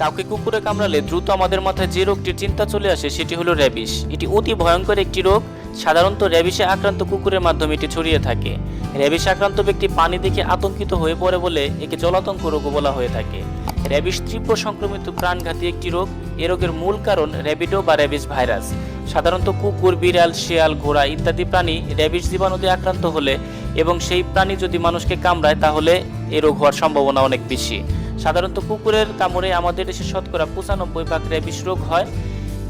কাউকে কুকুরে কামড়ালে দ্রুত আমাদের মাথায় যে রোগটির চিন্তা চলে আসে সেটি হলো র্যাবিস এটি অতি ভয়ঙ্কর একটি রোগ। সাধারণত র্যাবিসে আক্রান্ত কুকুরের মাধ্যমে এটি ছড়িয়ে থাকে। র্যাবিস আক্রান্ত ব্যক্তি পানি দেখে আতঙ্কিত হয়ে পড়ে বলে একে জলাতঙ্ক রোগ বলা হয়ে থাকে। র্যাবিস তীব্র সংক্রমিত প্রাণঘাতী একটি রোগ। এ রোগের মূল কারণ র্যাবিডো বা র্যাবিস ভাইরাস। সাধারণত কুকুর, বিড়াল, শিয়াল, ঘোড়া ইত্যাদি প্রাণী র্যাবিস জীবাণুতে আক্রান্ত হলে এবং সেই প্রাণী যদি মানুষকে কামড়ায় তাহলে এ রোগ হওয়ার সম্ভাবনা অনেক বেশি। সাধারণত কুকুরের কামড়ে আমাদের দেশে শতকরা পঁচানব্বই ভাগ র্যাবিস রোগ হয়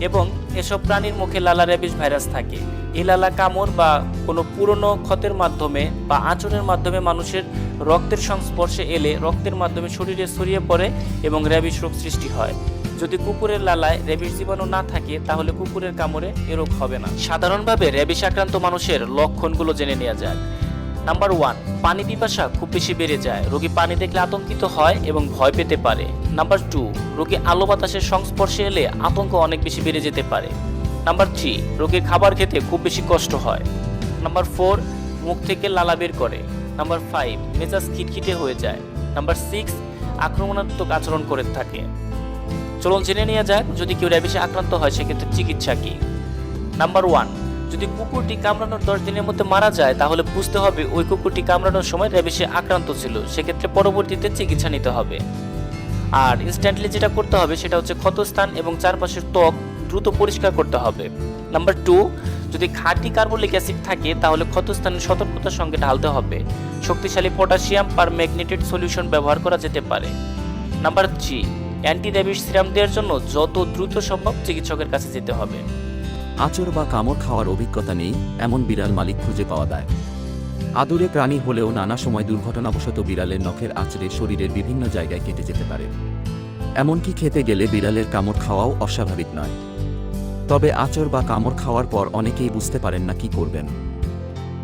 এবং এসব প্রাণীর মুখে লালা র্যাবিস ভাইরাস থাকে। এই লালা কামড় বা কোনো পুরনো ক্ষতের মাধ্যমে বা আঁচড়ের মাধ্যমে মানুষের রক্তের সংস্পর্শে এলে রক্তের মাধ্যমে শরীরে ছড়িয়ে পড়ে এবং র্যাবিস রোগ সৃষ্টি হয়। যদি কুকুরের লালায় র্যাবিস জীবাণু না থাকে, তাহলে কুকুরের কামড়ে এ রোগ হবে না। সাধারণভাবে র্যাবিস আক্রান্ত মানুষের লক্ষণগুলো জেনে নেওয়া যাক। নাম্বার ওয়ান পানি পিপাসা খুব বেশি বেড়ে যায়। রোগী পানি দেখলে আতঙ্কিত হয় এবং ভয় পেতে পারে। নাম্বার টু রোগী আলো বাতাসের সংস্পর্শে এলে আতঙ্ক অনেক বেশি বেড়ে যেতে পারে। নাম্বার থ্রি রোগীর খাবার খেতে খুব বেশি কষ্ট হয়। নাম্বার ফোর মুখ থেকে লালা বের করে। নাম্বার ফাইভ মেজাজ খিটখিটে হয়ে যায়। নাম্বার সিক্স আক্রমণাত্মক আচরণ করে থাকে। চলুন জেনে নেওয়া যাক, যদি কেউ র্যাবিসে আক্রান্ত হয়, সেক্ষেত্রে চিকিৎসা কী? নাম্বার ওয়ান যদি কুকুরটি কামড়ানোর দশ দিনের মধ্যে মারা যায়, তাহলে বুঝতে হবে ওই কুকুরটি কামড়ানোর সময় র্যাবিসে আক্রান্ত ছিল। সেক্ষেত্রে পরবর্তীতে চিকিৎসা নিতে হবে। আর ইনস্ট্যান্টলি যেটা করতে হবে, সেটা হচ্ছে ক্ষতস্থান এবং চারপাশের ত্বক দ্রুত পরিষ্কার করতে হবে। নাম্বার টু যদি খাঁটি কার্বলিক অ্যাসিড থাকে, তাহলে ক্ষতস্থানে সতর্কতার সঙ্গে ঢালতে হবে। শক্তিশালী পটাশিয়াম পার ম্যাগনেটেড সলিউশন ব্যবহার করা যেতে পারে। Number three anti rabies serum দেওয়ার জন্য যত দ্রুত সম্ভব চিকিৎসকের কাছে যেতে হবে। আঁচড় বা কামড় খাওয়ার অভিজ্ঞতা নেই, এমন বিড়াল মালিক খুঁজে পাওয়া যায়। আদুরে প্রাণী হলেও নানা সময় দুর্ঘটনাবশত বিড়ালের নখের আঁচড়ে শরীরের বিভিন্ন জায়গায় কেটে যেতে পারে। এমনকি খেতে গেলে বিড়ালের কামড় খাওয়াও অস্বাভাবিক নয়। তবে আঁচড় বা কামড় খাওয়ার পর অনেকেই বুঝতে পারেন না কি করবেন।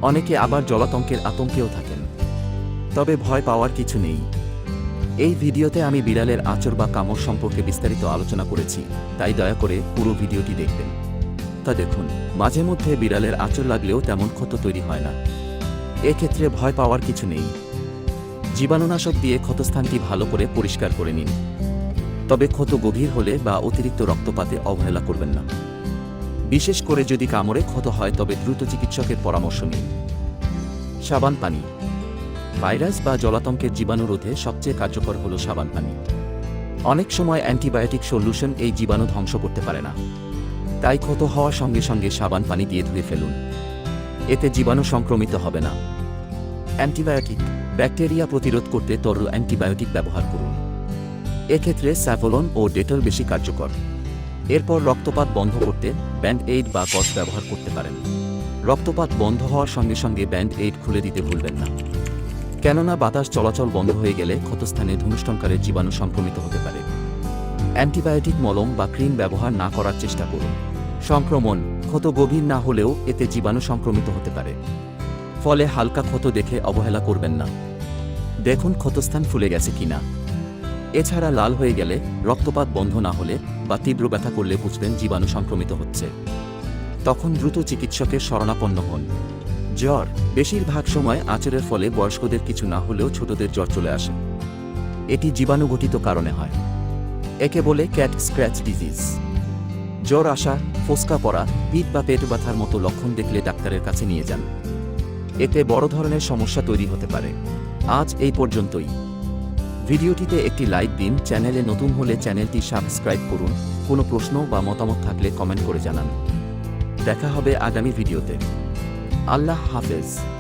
অনেকে আবার জলাতঙ্কের আতঙ্কেও থাকেন। তবে ভয় পাওয়ার কিছু নেই। এই ভিডিওতে আমি বিড়ালের আঁচড় বা কামড় সম্পর্কে বিস্তারিত আলোচনা করেছি, তাই দয়া করে পুরো ভিডিওটি দেখবেন। তা দেখুন। মাঝে মধ্যে বিড়ালের আঁচড় লাগলেও তেমন ক্ষত তৈরি হয় না। এক্ষেত্রে ভয় পাওয়ার কিছু নেই। জীবাণুনাশক দিয়ে ক্ষতস্থানটি ভালো করে পরিষ্কার করে নিন। তবে ক্ষত গভীর হলে বা অতিরিক্ত রক্তপাতে অবহেলা করবেন না। বিশেষ করে যদি কামড়ে ক্ষত হয়, তবে দ্রুত চিকিৎসকের পরামর্শ নিন। সাবান পানি। ভাইরাস বা জলাতঙ্কের জীবাণু রোধে সবচেয়ে কার্যকর হল সাবান পানি। অনেক সময় অ্যান্টিবায়োটিক সলিউশন এই জীবাণু ধ্বংস করতে পারে না। তাই ক্ষত হওয়ার সঙ্গে সঙ্গে সাবান পানি দিয়ে ধুয়ে ফেলুন। এতে জীবাণু সংক্রমিত হবে না। অ্যান্টিবায়োটিক, ব্যাকটেরিয়া প্রতিরোধ করতে তরল অ্যান্টিবায়োটিক ব্যবহার করুন। এক্ষেত্রে স্যাভলন ও ডেটল বেশি কার্যকর। এরপর রক্তপাত বন্ধ করতে ব্যান্ড এইড বা কস ব্যবহার করতে পারেন। রক্তপাত বন্ধ হওয়ার সঙ্গে সঙ্গে ব্যান্ড এইড খুলে দিতে ভুলবেন না। কেননা বাতাস চলাচল বন্ধ হয়ে গেলে ক্ষতস্থানে ধনুষ্টঙ্কারের জীবাণু সংক্রমিত হতে পারে। অ্যান্টিবায়োটিক মলম বা ক্রিম ব্যবহার না করার চেষ্টা করুন। সংক্রমণ, ক্ষত গভীর না হলেও এতে জীবাণু সংক্রমিত হতে পারে। ফলে হালকা ক্ষত দেখে অবহেলা করবেন না। দেখুন ক্ষতস্থান ফুলে গেছে কিনা। এছাড়া লাল হয়ে গেলে, রক্তপাত বন্ধ না হলে বা তীব্র ব্যথা করলে বুঝবেন জীবাণু সংক্রমিত হচ্ছে। তখন দ্রুত চিকিৎসকের শরণাপন্ন হন। জ্বর, বেশিরভাগ সময় আচরের ফলে বয়স্কদের কিছু না হলেও ছোটদের জ্বর চলে আসে। এটি জীবাণুঘটিত কারণে হয়। একে বলে ক্যাট স্ক্র্যাচ ডিজিজ জ্বর, আসা, ফোসকা পড়া, পিঠ বা পেট ব্যথার মতো লক্ষণ দেখলে ডাক্তারের কাছে নিয়ে যান। এতে বড় ধরনের সমস্যা তৈরি হতে পারে। আজ এই পর্যন্তই। ভিডিওটিতে একটি লাইক দিন, চ্যানেলে নতুন হলে চ্যানেলটি সাবস্ক্রাইব করুন। কোনো প্রশ্ন বা মতামত থাকলে কমেন্ট করে জানান। দেখা হবে আগামী ভিডিওতে। আল্লাহ হাফেজ।